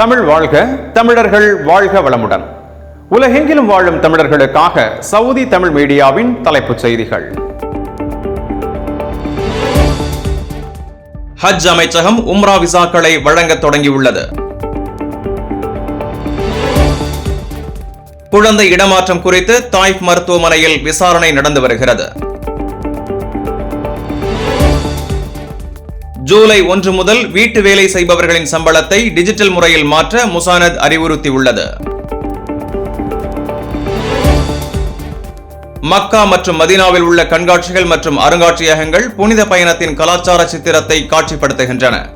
தமிழ் வாழ்க தமிழர்கள் வாழ்க வளமுடன். உலகெங்கிலும் வாழும் தமிழர்களுக்காக சவுதி தமிழ் மீடியாவின் தலைப்புச் செய்திகள். ஹஜ் அமைச்சகம் உம்ரா விசாக்களை வழங்க தொடங்கியுள்ளது. குழந்தை இடமாற்றம் குறித்து தாய்ப் மருத்துவமனையில் விசாரணை நடந்து வருகிறது. ஜூலை ஒன்று முதல் வீட்டு வேலை செய்பவர்களின் சம்பளத்தை டிஜிட்டல் முறையில் மாற்ற முசானத் அறிவுறுத்தியுள்ளது. மக்கா மற்றும் மதீனாவில் உள்ள கண்காட்சிகள் மற்றும் அருங்காட்சியகங்கள் புனித பயணத்தின் கலாச்சார சித்திரத்தை காட்சிப்படுத்துகின்றன.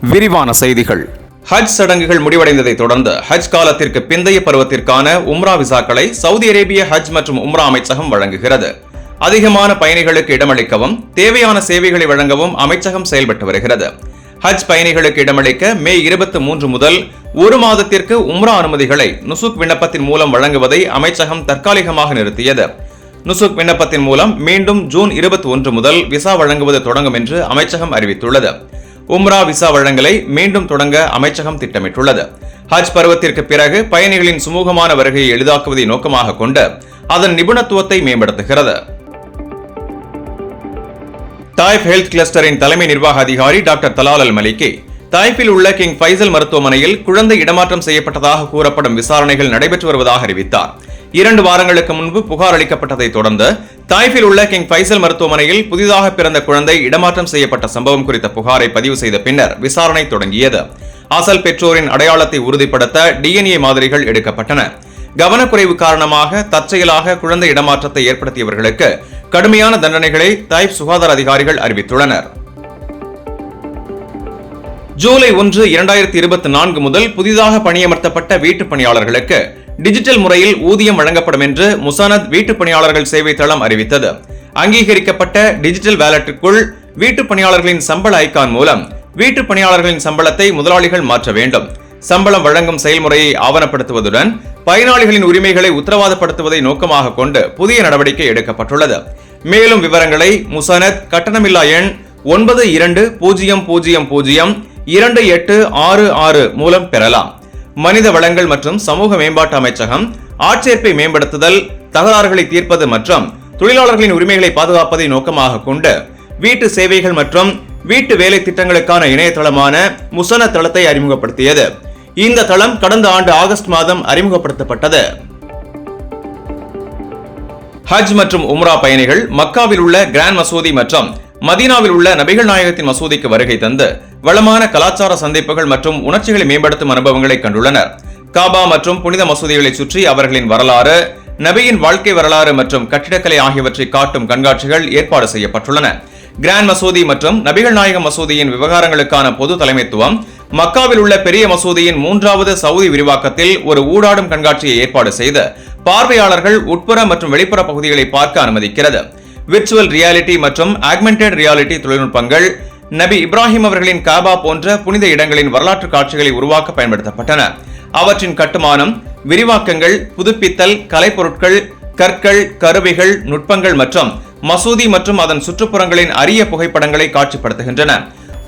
விரிவான செய்திகள். ஹஜ் சடங்குகள் முடிவடைந்ததை தொடர்ந்து ஹஜ் காலத்திற்கு பிந்தைய பருவத்திற்கான உம்ரா விசாக்களை சவுதி அரேபிய ஹஜ் மற்றும் உம்ரா அமைச்சகம் வழங்குகிறது. அதிகமான பயணிகளுக்கு இடமளிக்கவும் தேவையான சேவைகளை வழங்கவும் அமைச்சகம் செயல்பட்டு வருகிறது. ஹஜ் பயணிகளுக்கு இடமளிக்க மே இருபத்தி மூன்று முதல் ஒரு மாதத்திற்கு உம்ரா அனுமதிகளை நுசுக் விண்ணப்பத்தின் மூலம் வழங்குவதை அமைச்சகம் தற்காலிகமாக நிறுத்தியது. நுசுக் விண்ணப்பத்தின் மூலம் மீண்டும் ஜூன் இருபத்தி ஒன்று முதல் விசா வழங்குவது தொடங்கும் என்று அமைச்சகம் அறிவித்துள்ளது. உம்ரா விசா வழங்கலை மீண்டும் தொடங்க அமைச்சகம் திட்டமிட்டுள்ளது. ஹஜ் பருவத்திற்கு பிறகு பயணிகளின் சுமூகமான வருகையை எளிதாக்குவதை நோக்கமாக கொண்டு அதன் நிபுணத்துவத்தை மேம்படுத்துகிறது. தாய்ப் ஹெல்த் கிளஸ்டரின் தலைமை நிர்வாக அதிகாரி டாக்டர் தலால் அல் மலிக்கி தாய்ப்பில் உள்ள கிங் ஃபைசல் மருத்துவமனையில் குழந்தை இடமாற்றம் செய்யப்பட்டதாக கூறப்படும் விசாரணைகள் நடைபெற்று வருவதாக அறிவித்தார். இரண்டு வாரங்களுக்கு முன்பு புகார் அளிக்கப்பட்டதை தொடர்ந்து தாய்ப்பில் உள்ள கிங் ஃபைசல் மருத்துவமனையில் புதிதாக பிறந்த குழந்தை இடமாற்றம் செய்யப்பட்ட சம்பவம் குறித்த புகாரை பதிவு செய்த பின்னர் விசாரணை தொடங்கியது. அசல் பெற்றோரின் அடையாளத்தை உறுதிப்படுத்த டிஎன்ஏ மாதிரிகள் எடுக்கப்பட்டன. கவனக்குறைவு காரணமாக தற்செயலாக குழந்தை இடமாற்றத்தை ஏற்படுத்தியவர்களுக்கு கடுமையான தண்டனைகளை தாய்ப் சுகாதார அதிகாரிகள் அறிவித்துள்ளனர். ஜூலை ஒன்று இரண்டாயிரத்தி இருபத்தி நான்கு முதல் புதிதாக பணியமர்த்தப்பட்ட வீட்டுப் பணியாளர்களுக்கு டிஜிட்டல் முறையில் ஊதியம் வழங்கப்படும் என்று முசானத் வீட்டுப் பணியாளர்கள் சேவை தளம் அறிவித்தது. அங்கீகரிக்கப்பட்ட டிஜிட்டல் வேலட்டிற்குள் வீட்டுப் பணியாளர்களின் சம்பள ஐக்கான் மூலம் வீட்டுப் பணியாளர்களின் சம்பளத்தை முதலாளிகள் மாற்ற வேண்டும். சம்பளம் வழங்கும் செயல்முறையை ஆவணப்படுத்துவதுடன் பயனாளிகளின் உரிமைகளை உத்தரவாதப்படுத்துவதை நோக்கமாக கொண்டு புதிய நடவடிக்கை எடுக்கப்பட்டுள்ளது. மேலும் விவரங்களை முசனத் கட்டணமில்லா எண் ஒன்பது இரண்டு பூஜ்ஜியம் பூஜ்ஜியம் பூஜ்ஜியம் இரண்டு எட்டு ஆறு ஆறு மூலம் பெறலாம். மனித வளங்கள் மற்றும் சமூக மேம்பாட்டு அமைச்சகம் ஆட்சேர்ப்பை மேம்படுத்துதல் தகராறுகளை தீர்ப்பது மற்றும் தொழிலாளர்களின் உரிமைகளை பாதுகாப்பதை நோக்கமாக கொண்டு வீட்டு சேவைகள் மற்றும் வீட்டு வேலை திட்டங்களுக்கான இணையதளமான முசன தளத்தை அறிமுகப்படுத்தியது. இந்த தளம் கடந்த ஆண்டு ஆகஸ்ட் மாதம் அறிமுகப்படுத்தப்பட்டது. ஹஜ் மற்றும் உம்ரா பயணிகள் மக்காவில் உள்ள கிராண்ட் மசூதி மற்றும் மதீனாவில் உள்ள நபிகள் நாயகத்தின் மசூதிக்கு வருகை தந்து வளமான கலாச்சார சந்திப்புகள் மற்றும் உணர்ச்சிகளை மேம்படுத்தும் அனுபவங்களை கண்டுள்ளனர். காபா மற்றும் புனித மசூதிகளை சுற்றி அவர்களின் வரலாறு நபியின் வாழ்க்கை வரலாறு மற்றும் கட்டிடக்கலை ஆகியவற்றை காட்டும் கண்காட்சிகள் ஏற்பாடு செய்யப்பட்டுள்ளன. கிராண்ட் மசூதி மற்றும் நபிகள் நாயகம் மசூதியின் விவகாரங்களுக்கான பொது தலைமைத்துவம் மக்காவில் உள்ள பெரிய மசூதியின் மூன்றாவது சவுதி விரிவாக்கத்தில் ஒரு ஊடாடும் கண்காட்சியை ஏற்பாடு செய்து பார்வையாளர்கள் உட்புற மற்றும் வெளிப்புற பகுதிகளை பார்க்க அனுமதிக்கிறது. விர்ச்சுவல் ரியாலிட்டி மற்றும் ஆக்மெண்டட் ரியாலிட்டி தொழில்நுட்பங்கள் நபி இப்ராஹிம் அவர்களின் காபா போன்ற புனித இடங்களின் வரலாற்று காட்சிகளை உருவாக்க பயன்படுத்தப்பட்டன. அவற்றின் கட்டுமானம் விரிவாக்கங்கள் புதுப்பித்தல் கலைப்பொருட்கள் கற்கள் கருவிகள் நுட்பங்கள் மற்றும் மசூதி மற்றும் அதன் சுற்றுப்புறங்களின் அரிய புகைப்படங்களை காட்சிப்படுத்துகின்றன.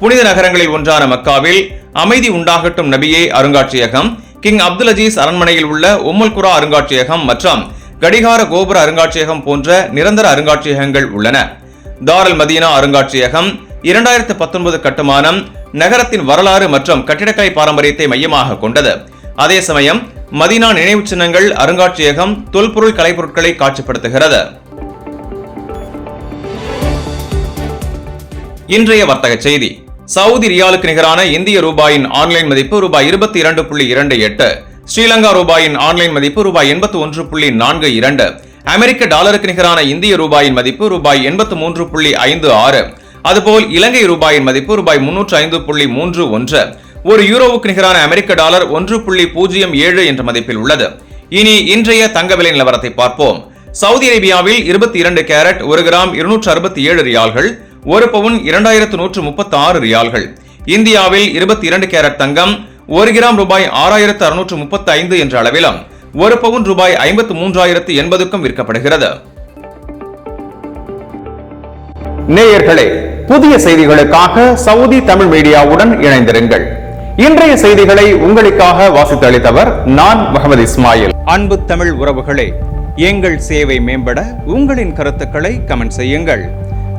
புனித நகரங்களில் ஒன்றான மக்காவில் அமைதி உண்டாகட்டும் நபியே அருங்காட்சியகம் கிங் அப்துல் அஜீஸ் அரண்மனையில் உள்ள உம்முல் குரா அருங்காட்சியகம் மற்றும் கடிகார கோபுர அருங்காட்சியகம் போன்ற நிரந்தர அருங்காட்சியகங்கள் உள்ளன. தாரல் மதீனா அருங்காட்சியகம் இரண்டாயிரத்து பத்தொன்பது கட்டுமானம் நகரத்தின் வரலாறு மற்றும் கட்டிடக்கலை பாரம்பரியத்தை மையமாக கொண்டது. அதே சமயம் மதீனா நினைவு சின்னங்கள் அருங்காட்சியகம் தொல்பொருள் கலைப்பொருட்களை காட்சிப்படுத்துகிறது. இன்றைய வர்த்தக செய்தி. சவுதி ரியாலுக்கு நிகரான இந்திய ரூபாயின் ஆன்லைன் மதிப்பு ரூபாய் இருபத்தி இரண்டு புள்ளி இரண்டு எட்டு ஸ்ரீலங்கா ரூபாயின் ஆன்லைன் மதிப்பு ரூபாய் எண்பத்தி ஒன்று புள்ளி நான்கு இரண்டு அமெரிக்க டாலருக்கு நிகரான இந்திய ரூபாயின் மதிப்பு ரூபாய் எண்பத்து மூன்று புள்ளி ஐந்து ஆறு அதுபோல் இலங்கை ரூபாயின் மதிப்பு ரூபாய் முன்னூற்று ஐந்து புள்ளி மூன்று ஒன்று ஒரு யூரோவுக்கு நிகரான அமெரிக்க டாலர் ஒன்று புள்ளி பூஜ்ஜியம் ஏழு என்ற மதிப்பில் உள்ளது. இனி இன்றைய தங்க விலை நிலவரத்தை பார்ப்போம். சவுதி அரேபியாவில் இருபத்தி இரண்டு கேரட் ஒரு கிராம் இருநூற்று அறுபத்தி ஏழு ரியால்கள் ஒரு பவுன் இரண்டாயிரத்து நூற்று முப்பத்தி ஆறு ரியால்கள். இந்தியாவில் இருபத்தி இரண்டு கேரட் தங்கம் ஒரு கிராம் ரூபாய் ஆறாயிரத்து அறுநூற்று முப்பத்தி ஐந்து என்ற அளவிலும் ஒரு பவுன் ரூபாய் ஐம்பத்து மூன்றாயிரத்து எண்பதுக்கும் விற்கப்படுகிறது. நேயர்களே புதிய செய்திகளுக்காக சவுதி தமிழ் மீடியாவுடன் இணைந்திருங்கள். இன்றைய செய்திகளை உங்களுக்காக வாசித்து அளித்தவர் நான் முகமது இஸ்மாயில். அன்பு தமிழ் உறவுகளே எங்கள் சேவை மேம்பட உங்களின் கருத்துக்களை கமெண்ட் செய்யுங்கள்.